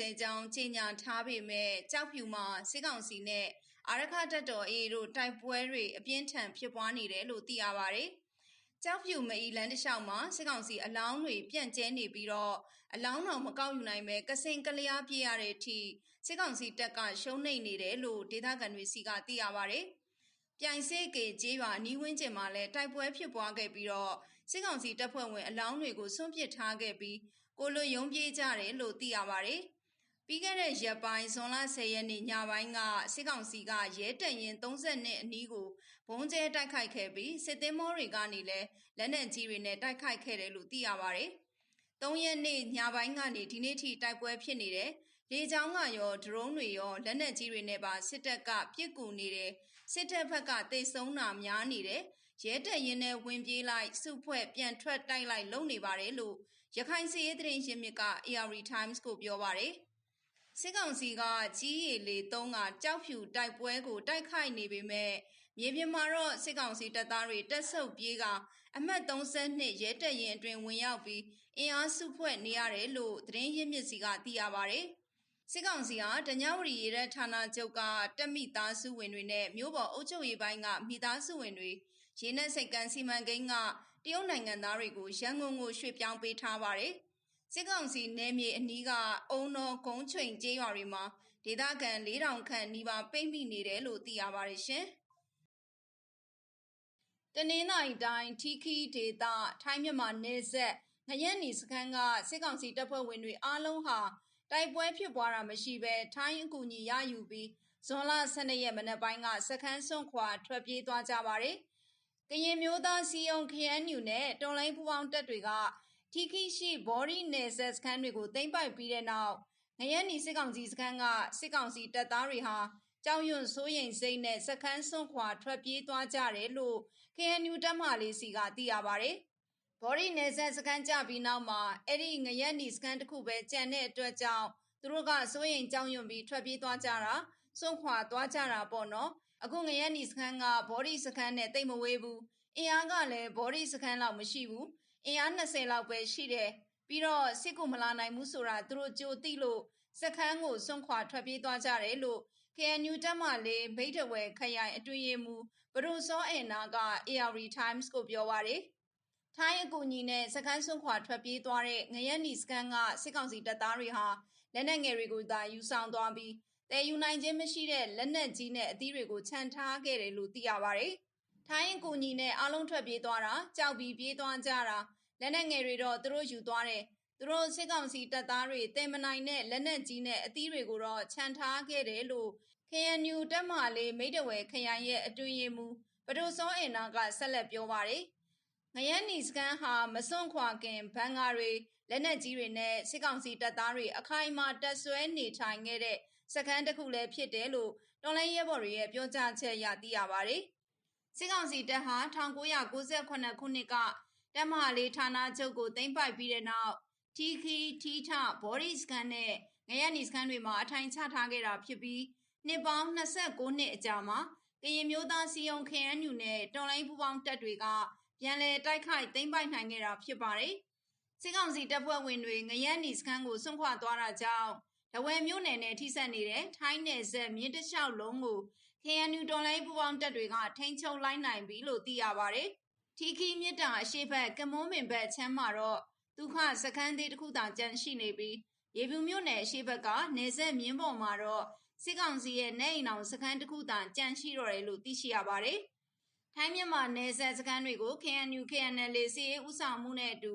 20ကျောင်းကြီးညာထားပေမဲ့ကြောက်ဖြူမှာစစ်ကောင်စီနဲ့အာရခတပ်တော် AA တို့တိုက်ပွဲတွေအပြင်းထန်ဖြစ်ပွားနေတယ်လို့သိရပါတယ်။ကြောက်ဖြူမအီလန်တလျှောက်မှာစစ်ကောင်စီအလောင်းတွေပြန့်ကျဲနေပြီးတော့အလောင်းတော်မကောက်ယူနိုင်ပဲကစင်ကလျားပြရတဲ့အထိစစ်ကောင်စီတပ်ကရှုံးနိမ့်နေတယ်လို့ဒေသခံတွေစီကသိရပါတယ်။ပြိုင်စေကေကျေးရွာနီးဝင်းကျင်မှာလည်းတိုက်ပွဲဖြစ်ပွားခဲ့ပြီးတော့စစ်ကောင်စီတပ်ဖွဲ့ဝင်အလောင်းတွေကိုဆွန့်ပစ်ထားခဲ့ပြီးကိုလိုရုံပြေးကြတယ်လို့သိရပါတယ်။ ပြီးခဲ့တဲ့ရက်ပိုင်းဇွန်လ10ရက်နေ့ညပိုင်းကစစ်ကောင်စီကရဲတပ်ရင်30နှစ်အနီးကိုဘုံကျဲတိုက်ခိုက်ခဲ့ပြီးစစ်သည်မောတွေကနေလည်းလက်နက်ကြီးတွေနဲ့တိုက်ခိုက်ခဲ့တယ်လို့သိရပါတယ်။3ရက်နေ့ညပိုင်းကနေဒီနေ့ထိတိုက်ပွဲဖြစ်နေတယ်။လေကြောင်းကရောဒရုန်းတွေရောလက်နက်ကြီးတွေနဲ့ပါစစ်တပ်ကပြစ်ကူနေတယ်။စစ်တပ်ဘက်ကတိတ်ဆုံးတာများနေတယ်။ရဲတပ်ရင်နဲ့ဝင်ပြေးလိုက်စုဖွဲ့ပြန်ထွက်တိုက်လိုက်လုံနေပါတယ်လို့ရခိုင်စီရေးသတင်းရင်းမြစ်က AR Times ကိုပြောပါတယ်။ စစ်ကောင်စီကကြီးရည်လေတုံးကကြောက်ဖြူတိုက်ပွဲကိုတိုက်ခိုက်နေပေမဲ့မြေပြင်မှာတော့စစ်ကောင်စီတပ်သားတွေတက်ဆုပ်ပြေးကအမှတ်32ရဲတပ်ရင်အတွင်ဝင်ရောက်ပြီးအင်အားစုဖွဲ့နေရတယ်လို့သတင်းရင်းမြစ်စီကသိရပါတယ်။စစ်ကောင်စီဟာတညဝရီရဲတပ်ဌာနချုပ်ကတက်မိသားစုဝင်တွေနဲ့မြို့ပေါ်အုပ်ချုပ်ရေးပိုင်းကမိသားစုဝင်တွေရေနက်စိတ်ကန်းစီမံကိန်းကတရုတ်နိုင်ငံသားတွေကိုရန်ကုန်ကိုရွှေ့ပြောင်းပေးထားပါတယ်။ စစ်ကောင်စီနယ်မြေအနီးကအုံတော်ဂုံးချိန်ကျေးရွာတွေမှာဒေသခံ4000ခန့်နီးပါးပိတ်မိနေတယ်လို့သိရပါတယ်ရှင်။တနင်္သာရီတိုင်းထီခီဒေသထိုင်းမြန်မာနယ်စပ်ငရက်နီစခန်းကစစ်ကောင်စီတပ်ဖွဲ့ဝင်တွေအားလုံးဟာတိုက်ပွဲဖြစ်ပွားတာမရှိဘဲထိုင်းအကူအညီရယူပြီးဇွန်လ12ရက်မနက်ပိုင်းကစခန်းစွန့်ခွာထွက်ပြေးသွားကြပါတယ်။ကရင်မျိုးသားစီယုံ KNU နဲ့တော်လိုင်းပူပေါင်းတပ်တွေက ထီခီရှိဘော်ဒီနယ်ဆက်စခန်းတွေကိုသိမ်းပိုက်ပြီးတဲ့နောက်ငရဲနီစစ်ကောင်စီစခန်းကစစ်ကောင်စီတပ်သားတွေဟာကြောင်ရွံ့စိုးရိမ်စိတ်နဲ့စခန်းစွန့်ခွာထွက်ပြေးသွားကြတယ်လို့ KNU တပ်မလေးစီကသိရပါဗျ။ဘော်ဒီနယ်ဆက်စခန်းကြပြီးနောက်မှာအဲ့ဒီငရဲနီစခန်းတစ်ခုပဲကြံတဲ့အတွက်ကြောင့်သူတို့ကစိုးရိမ်ကြောင်ရွံ့ပြီးထွက်ပြေးသွားကြတာစွန့်ခွာသွားကြတာပေါ့နော်။အခုငရဲနီစခန်းကဘော်ဒီစခန်းနဲ့တိတ်မဝေးဘူးအင်အားကလည်းဘော်ဒီစခန်းလောက်မရှိဘူး အင်အား20လောက်ပဲရှိတယ်ပြီးတော့စစ်ကူမလာနိုင်ဘူးဆိုတာသူတို့ကြိုသိလို့စခန်းကိုစွန့်ခွာထွက်ပြေးသွားကြတယ်လို့ KNU တက်မှလေးမိတ်တဝဲခရိုင်အတွင်းရေးမှူးဘရူစောအေနာက AR Times ကိုပြောပါတယ်ထိုင်းအကူအညီနဲ့စခန်းစွန့်ခွာထွက်ပြေးသွားတဲ့ငရဲနီစခန်းကစစ်ကောင်စီတပ်သားတွေဟာလက်နက်ငယ်တွေကိုသာယူဆောင်သွားပြီးတည်ယူနိုင်ခြင်းမရှိတဲ့လက်နက်ကြီးနဲ့အသီးတွေကိုခြံထားခဲ့တယ်လို့သိရပါတယ်။ ထိုင်းအကူအညီနဲ့အားလုံးထွက်ပြေးသွားတာကြောက်ပြီးပြေးသွားကြတာလက်နက်ငယ်တွေတော့သူတို့ယူသွားတယ်။သူတို့စစ်ကောင်စီတပ်သားတွေတင်မနိုင်တဲ့လက်နက်ကြီးနဲ့အသီးတွေကိုတော့ခြံထားခဲ့တယ်လို့ KNU တက်မှလေးမိတ်တဝဲခရိုင်ရဲ့အတွင်းရေးမှူးပဒိုစောအင်နာကဆက်လက်ပြောပါတယ်။ငရန်နီစကန်ဟာမစွန့်ခွာခင်ဘန်ကာတွေလက်နက်ကြီးတွေနဲ့စစ်ကောင်စီတပ်သားတွေအခိုင်အမာတပ်ဆွဲနေထိုင်ခဲ့တဲ့စခန်းတစ်ခုလည်းဖြစ်တယ်လို့တော်လိုင်းရဲဘော်တွေရဲ့ပြောကြားချက်အရသိရပါတယ်။ စစ်ကောင်စီတပ်ဟာ1998ခုနှစ်ကတပ်မဟာလေးဌာနချုပ်ကိုသိမ်းပိုက်ပြီးတဲ့နောက်ထီခီထီထဘော်ဒီစကန်နဲ့ငရနီစကန်တွေမှာအထိုင်ချထားခဲ့တာဖြစ်ပြီးနှစ်ပေါင်း29နှစ်အကြာမှာကရင်မျိုးသားစီယုံ KNU နဲ့တော်လိုင်းပူပေါင်းတပ်တွေကပြန်လည်တိုက်ခိုက်သိမ်းပိုက်နိုင်ခဲ့တာဖြစ်ပါတယ်။စစ်ကောင်စီတပ်ဖွဲ့ဝင်တွေငရဲနီစခန်းကိုစွန့်ခွာသွားတာကြောင့် တဝယ်မြို့နယ်နဲ့ထိစပ်နေတဲ့ထိုင်းနယ်စပ်မြင်းတလျှောက်လုံးကို KNU တော်လိုင်းပူပေါင်းတပ်တွေကထိန်းချုပ်လိုက်နိုင်ပြီလို့သိရပါတယ်။ထီခီမြစ်တာအရှိဘက်ကမွန်းမင်ဘက်ချမ်းမှာတော့ဒုက္ခစခန်းသေးတစ်ခုသာကျန်ရှိနေပြီးရေပြူမြို့နယ်အရှိဘက်ကနေဆက်မြင်းပေါ်မှာတော့စစ်ကောင်စီရဲ့နေအိမ်အောင်စခန်းတစ်ခုသာကြန့်ရှိတော့တယ်လို့သိရှိရပါတယ်။ထိုင်းမြန်မာနယ်စပ်စခန်းတွေကို KNU KNL စီရေးဥဆောင်မှုနဲ့အတူ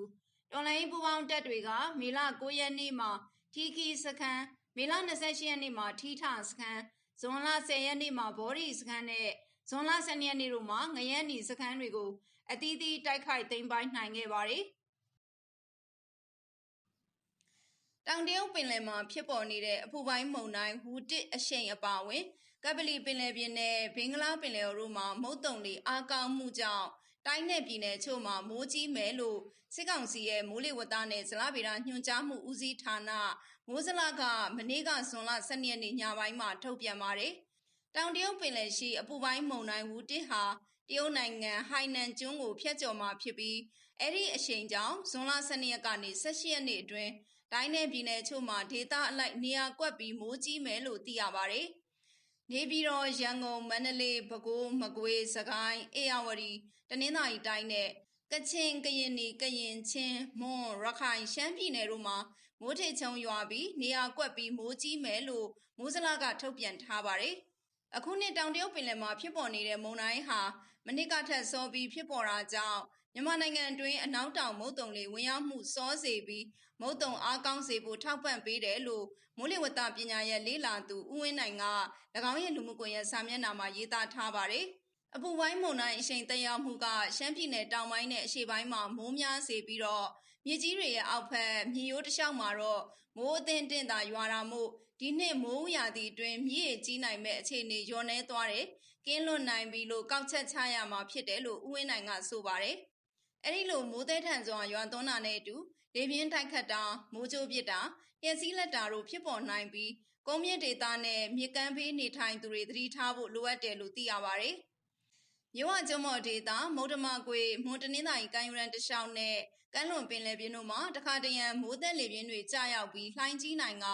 တော်လိုင်းပူပေါင်းတပ်တွေကမေလ9ရက်နေ့မှာ ထီခီစခန်းမေလ28ရက်နေ့မှာထီထစခန်းဇွန်လ10ရက်နေ့မှာဘော်ဒီစခန်းနဲ့ဇွန်လ12ရက်နေ့တို့မှာငရဲနီစခန်းတွေကိုအသီးသီးတိုက်ခိုက်သိမ်းပိုက်နိုင်ခဲ့ပါတယ်တောင်တရုတ်ပင်လယ်မှာဖြစ်ပေါ်နေတဲ့အပူပိုင်းမုန်တိုင်းဝူတစ်အရှိန်အပါဝင်ကပလီပင်လယ်ပြင်နဲ့ဘင်္ဂလားပင်လယ်တို့မှာမုတ်တုံတွေအားကောင်းမှုကြောင့် တိုင်းနယ်ပြည်နယ်ချို့မှာမိုးကြီးမယ်လို့စစ်ကောင်စီရဲ့မိုးလေဝသနဲ့ဇလဗေဒညွှန်ကြားမှုဦးစီးဌာနမိုးဇလကမနေ့ကဇွန်လ12ရက်နေ့ညပိုင်းမှာထုတ်ပြန်ပါတယ်။တောင်တရုတ်ပင်လယ်ရှိအပူပိုင်းမုန်တိုင်းဝူတစ်ဟာတရုတ်နိုင်ငံဟိုင်နန်ကျွန်းကိုဖျက်ကျော်မှာဖြစ်ပြီးအဲ့ဒီအရှိန်ကြောင့်ဇွန်လ12ရက်ကနေ18ရက်နေ့အတွင်းတိုင်းနယ်ပြည်နယ်ချို့မှာဒေသအလိုက်နေရာကွက်ပြီးမိုးကြီးမယ်လို့သိရပါတယ်။နေပြည်တော်ရန်ကုန်မန္တလေးပဲခူးမကွေးစကိုင်းအေရဝတီ တနင်္သာရီတိုင်းနဲ့ကချင်ကရင်နီကရင်ချင်းမွန်ရခိုင်ရှမ်းပြည်နယ်တို့မှာမိုးထေချုံရွာပြီးနေရာကွက်ပြီးမိုးကြီးမယ်လို့မိုးစလာကထုတ်ပြန်ထားပါတယ်။အခုနှစ်တောင်တရုတ်ပင်လယ်မှာဖြစ်ပေါ်နေတဲ့မုန်တိုင်းဟာမနစ်ကထက်စောပြီးဖြစ်ပေါ်တာကြောင့်မြန်မာနိုင်ငံအတွင်းအနောက်တောင်မုတ်တုံလေဝင်ရောက်မှုစောစေပြီးမုတ်တုံအားကောင်းစေဖို့ထောက်ပံ့ပေးတယ်လို့မိုးလေဝသပညာရဲ့လေးလာသူဦးဝင်းနိုင်က၎င်းရဲ့လူမှုကွန်ရက်စာမျက်နှာမှာရေးသားထားပါတယ်။ အပူပိုင်းမုန်တိုင်းအရှိန်တက်ရောက်မှုကရှမ်းပြည်နယ်တောင်ပိုင်းနဲ့အရှေ့ပိုင်းမှာမိုးများစေပြီးတော့မြေကြီးတွေရဲ့အောက်ဖက်မြေရိုးတစ်လျှောက်မှာတော့မိုးအသင့်တင့်သာရွာတာမို့ဒီနှစ်မိုးရာသီအတွင်းမြစ်ရကြီးနိုင်မဲ့အခြေအနေညော်နေသွားတယ်။ကင်းလွတ်နိုင်ပြီလို့ကောက်ချက်ချရမှာဖြစ်တယ်လို့ဦးဝင်းနိုင်ကဆိုပါတယ်။အဲ့ဒီလိုမိုးသေးထန်စွာရွာသွန်းတာနဲ့အတူလေပြင်းတိုက်ခတ်တာမိုးကြိုးပစ်တာရစီလက်တာတို့ဖြစ်ပေါ်နိုင်ပြီးကုန်းမြင့်ဒေသနဲ့မြစ်ကမ်းဘေးနေထိုင်သူတွေသတိထားဖို့လိုအပ်တယ်လို့သိရပါတယ်။ မြဝကျုံမော်ဒေသမုဒ္ဓမကွေမွန်တနင်္သာရီကမ်းယူရန်တလျှောက်နဲ့ကမ်းလွန်ပင်လယ်ပြင်တို့မှာတခါတရံမိုးသက်လေပြင်းတွေကြာရောက်ပြီးလှိုင်းကြီးနိုင်က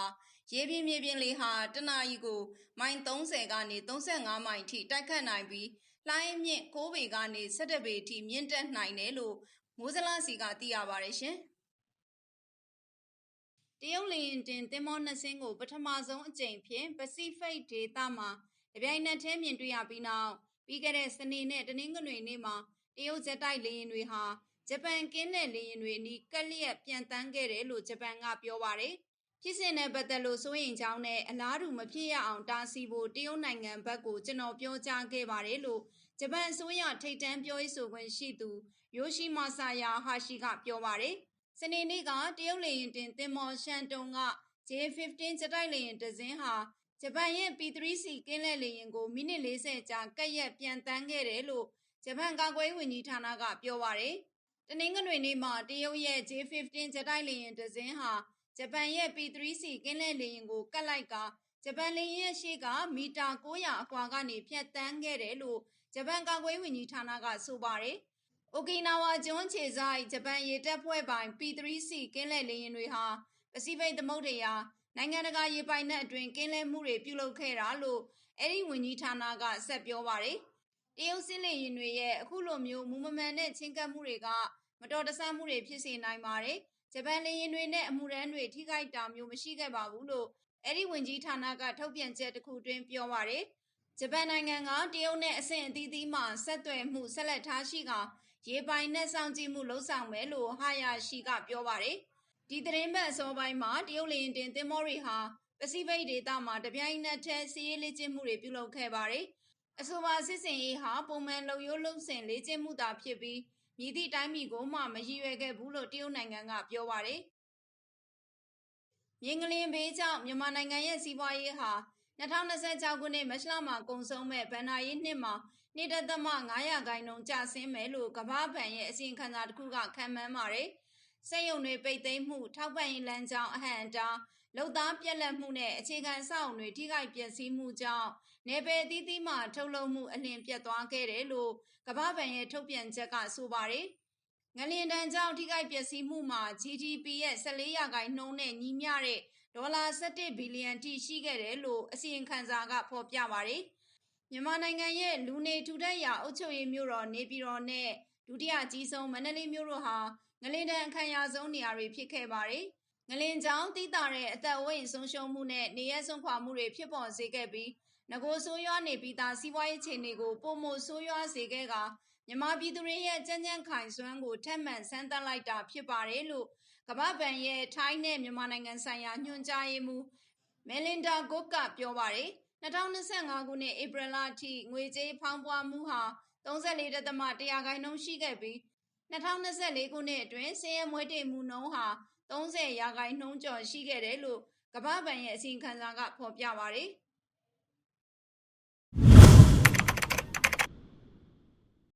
ရေပြင်းမြေပြင်းလေးဟာတနအီကိုမိုင်30ကနေ35မိုင်ထိတိုက်ခတ်နိုင်ပြီးလှိုင်းမြင့်6ပေကနေ17ပေထိမြင့်တက်နိုင်တယ်လို့မိုးစလားစီကသိရပါတယ်ရှင်။တရုတ်လေရင်တင်သင်္ဘောနှစ်စင်းကိုပထမဆုံးအကြိမ်ဖြင့်ပစိဖိတ်ဒေသမှာတပြိုင်နက်တည်းမြင်တွေ့ရပြီးနောက် ပြီးခဲ့တဲ့စနေနဲ့တနင်္ဂနွေနေ့မှာတရုတ်ဂျက်တိုက်လေရင်တွေဟာဂျပန်ကင်းတဲ့လေရင်တွေအနီးကက်လျက်ပြန်တန်းခဲ့တယ်လို့ဂျပန်ကပြောပါတယ်။ဖြစ်စဉ်နဲ့ပတ်သက်လို့စိုးရိမ်ကြောင်းနဲ့အလားတူမဖြစ်ရအောင်တားဆီးဖို့တရုတ်နိုင်ငံဘက်ကိုကျွန်တော်ပြောကြားခဲ့ပါတယ်လို့ဂျပန်အစိုးရထိပ်တန်းပြောရေးဆိုခွင့်ရှိသူယိုရှိမာဆာယာဟာရှိကပြောပါတယ်။စနေနေ့ကတရုတ်လေယာဉ်တင်သင်္ဘောရှန်တုံက J15 ဂျက်တိုက်လေယာဉ်တစ်စင်းဟာ ဂျပန်ရဲ့ P3C ကင်းလက်လေယာဉ်ကို မိနစ်40ကြာကက်ရက်ပြန်တန်းခဲ့တယ်လို့ ဂျပန်ကာကွယ်ရေးဝန်ကြီးဌာနက ပြောပါတယ်။တနင်္ဂနွေနေ့မှာ တရုတ်ရဲ့ J15 ဂျက်တိုက်လေယာဉ်တစ်စင်းဟာ ဂျပန်ရဲ့ P3C ကင်းလက်လေယာဉ်ကိုကတ်လိုက်ကဂျပန်လေယာဉ်ရဲ့ရှေ့က မီတာ900အကွာကနေဖြတ်တန်းခဲ့တယ်လို့ ဂျပန်ကာကွယ်ရေးဝန်ကြီးဌာနက ဆိုပါတယ်။အိုကီနာဝါကျွန်းခြေဆိုင်ဂျပန်ရေတပ်ဖွဲ့ပိုင် P3C ကင်းလဲလေယာဉ်တွေဟာ ပစိဖိတ်သမုဒ္ဒရာ နိုင်ငံတကာရေပိုင်နက်အတွင်း ကင်းလဲမှုတွေ ပြုလုပ်ခဲ့တာလို့ အဲ့ဒီဝန်ကြီးဌာနက ဆက်ပြောပါတယ်။တရုတ်စစ်လေယာဉ်တွေရဲ့ အခုလိုမျိုး မူမမှန်တဲ့ ချင်းကပ်မှုတွေက မတော်တဆမှုတွေ ဖြစ်စေနိုင်ပါတယ်။ဂျပန်လေယာဉ်တွေနဲ့ အမှုရန်တွေ ထိခိုက်တာမျိုး မရှိခဲ့ပါဘူးလို့ အဲ့ဒီဝန်ကြီးဌာနက ထုတ်ပြန်ချက်တစ်ခုတွင်ပြောပါတယ်။ဂျပန်နိုင်ငံက တရုတ်နဲ့ အဆင့်အသီးသီးမှဆက်သွယ်မှု ဆက်လက်ထားရှိကရေပိုင်နဲ့စောင့်ကြည့်မှုလှုပ်ဆောင်မယ်လို့ဟာယာရှိကပြောပါတယ်။ ဒီသတင်းပတ်အစောပိုင်းမှာ တရုတ်လေရင်တင်သင်္ဘောတွေဟာ ပစိဖိတ်ဒေသမှာ တပြိုင်နက်တည်းစီးရေးလေ့ကျင့်မှုတွေ ပြုလုပ်ခဲ့ပါတယ်။အဆိုပါစစ်စင်ရေးဟာ ပုံမှန်လုံရိုးလုံစင်လေ့ကျင့်မှုသာဖြစ်ပြီးမြည်သည့်တိုင်းပြည်ကိုမှ မရည်ရွယ်ခဲ့ဘူးလို့ တရုတ်နိုင်ငံက ပြောပါတယ်။မြင်းကလင်းဘေးကြောင့် မြန်မာနိုင်ငံရဲ့ စီးပွားရေးဟာ2026ခုနှစ် မတ်လမှာ ကုန်ဆုံးမဲ့ဗန်နာရေးနှစ်မှာနေတသမ900ရာခိုင်နှုန်း ကျဆင်းမယ်လို့ ကမ္ဘာ့ဘဏ်ရဲ့ အစီရင်ခံစာတစ်ခုက ခန့်မှန်းပါတယ်။ စက်ရုံတွေပိတ်သိမ်းမှုထောက်ပံ့ရေးလမ်းကြောင်းအဟန့်အတားလုံသားပြက်လက်မှုနဲ့အခြေခံစောင့်တွေထိခိုက်ပျက်စီးမှုကြောင့်နေပယ်အသီးသီးမှထုတ်လုပ်မှုအလင်းပြတ်သွားခဲ့တယ်လို့ကမ္ဘာ့ဘဏ်ရဲ့ထုတ်ပြန်ချက်ကဆိုပါတယ်။ငလျင်တန်ကြောင့်ထိခိုက်ပျက်စီးမှုမှာ GDP ရဲ့14ရာခိုင်နှုန်းနဲ့ညီမျှတဲ့ဒေါ်လာ17ဘီလီယံထိရှိခဲ့တယ်လို့အစီရင်ခံစာကဖော်ပြပါတယ်။မြန်မာနိုင်ငံရဲ့လူနေထူထပ်ရာအုပ်ချုပ်ရေးမြို့တော်နေပြည်တော်နဲ့ဒုတိယကြီးဆုံးမန္တလေးမြို့တို့ဟာ ငလင်တန်အခမ်းအနားဆုံးနေရာတွေဖြစ်ခဲ့ပါတယ်။ငလင်ကြောင့်တိတာတဲ့အသက်အဝိတ်ဆုံးရှုံးမှုနဲ့နေရဆုံးခွာမှုတွေဖြစ်ပေါ်စေခဲ့ပြီးငကိုဆိုးရွားနေပြီးသားစီးပွားရေးခြေနေကိုပုံမဆိုးရွားစေခဲ့ကမြန်မာပြည်သူတွေရဲ့ကြမ်းကြမ်းခိုင်စွမ်းကိုထက်မှန်ဆန်းသတ်လိုက်တာဖြစ်ပါတယ်လို့ကမ္ဘာ့ဘဏ်ရဲ့ထိုင်းနဲ့မြန်မာနိုင်ငံဆိုင်ရာညွှန်ကြားရေးမှူးမယ်လင်ဒါဂုတ်ကပြောပါတယ်။2025ခုနှစ်ဧပြီလအထိငွေကြေးဖောင်းပွားမှုဟာ34.1ရာခိုင်နှုန်းရှိခဲ့ပြီး 2024ခုနှစ်အတွင်းစည်ရမွေးတေမှုနှုန်းဟာ30ရာခိုင်နှုန်းကျော်ရှိခဲ့တယ်လို့ကမ္ဘာ့ဘဏ်ရဲ့အစီရင်ခံစာကဖော်ပြပါတယ်။